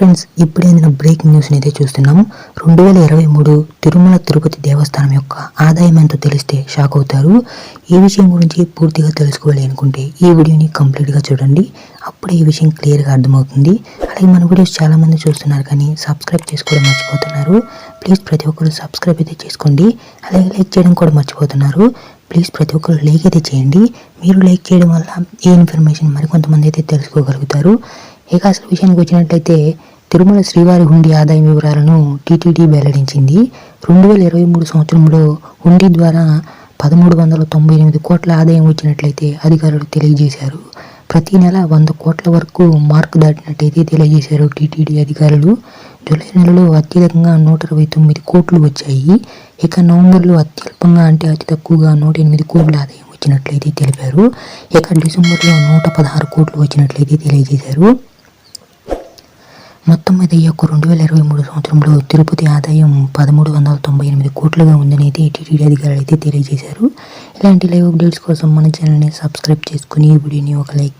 Friends ఇప్పుడే నేను breaking news అయితే చూస్తున్నాం రెండు వేల ఇరవై మూడు తిరుమల తిరుపతి దేవస్థానం యొక్క ఆదాయం ఎంతో తెలిస్తే షాక్ అవుతారు. ఈ విషయం గురించి పూర్తిగా తెలుసుకోవాలి అనుకుంటే ఈ వీడియోని కంప్లీట్గా చూడండి. అప్పుడే ఈ విషయం క్లియర్గా అర్థమవుతుంది. అలాగే మన వీడియోస్ చాలామంది చూస్తున్నారు కానీ సబ్స్క్రైబ్ చేసుకోవడం మర్చిపోతున్నారు. ప్లీజ్ ప్రతి ఒక్కరు సబ్స్క్రైబ్ అయితే చేసుకోండి. అలాగే లైక్ చేయడం కూడా మర్చిపోతున్నారు. ప్లీజ్ ప్రతి ఒక్కరు లైక్ అయితే చేయండి. మీరు లైక్ చేయడం వల్ల ఈ ఇన్ఫర్మేషన్ మరికొంతమంది అయితే తెలుసుకోగలుగుతారు. ఇక అసలు విషయానికి వచ్చినట్లయితే తిరుమల శ్రీవారి హుండీ ఆదాయం వివరాలను టీటీడీ వెల్లడించింది. రెండు వేల ఇరవై మూడు సంవత్సరంలో హుండీ ద్వారా పదమూడు వందల తొంభై ఎనిమిది కోట్ల ఆదాయం వచ్చినట్లయితే అధికారులు తెలియజేశారు. ప్రతి నెల వంద కోట్ల వరకు మార్కు దాటినట్టయితే తెలియజేశారు టీటీడీ అధికారులు. జూలై నెలలో అత్యధికంగా నూట ఇరవై తొమ్మిది కోట్లు వచ్చాయి. ఇక నవంబర్లో అత్యల్పంగా అంటే అతి తక్కువగా నూట ఎనిమిది కోట్ల ఆదాయం వచ్చినట్లయితే తెలిపారు. ఇక డిసెంబర్లో నూట పదహారు కోట్లు వచ్చినట్లయితే తెలియజేశారు. మొత్తం యొక్క రెండు వేల ఇరవై మూడు సంవత్సరంలో తిరుపతి ఆదాయం పదమూడు వందల తొంభై ఎనిమిది కోట్లుగా ఉందని అయితే టీటీడీ అధికారులు అయితే తెలియజేశారు. ఇలాంటి లైవ్ అప్డేట్స్ కోసం మన ఛానల్ని సబ్స్క్రైబ్ చేసుకుని ఈ వీడియోని ఒక లైక్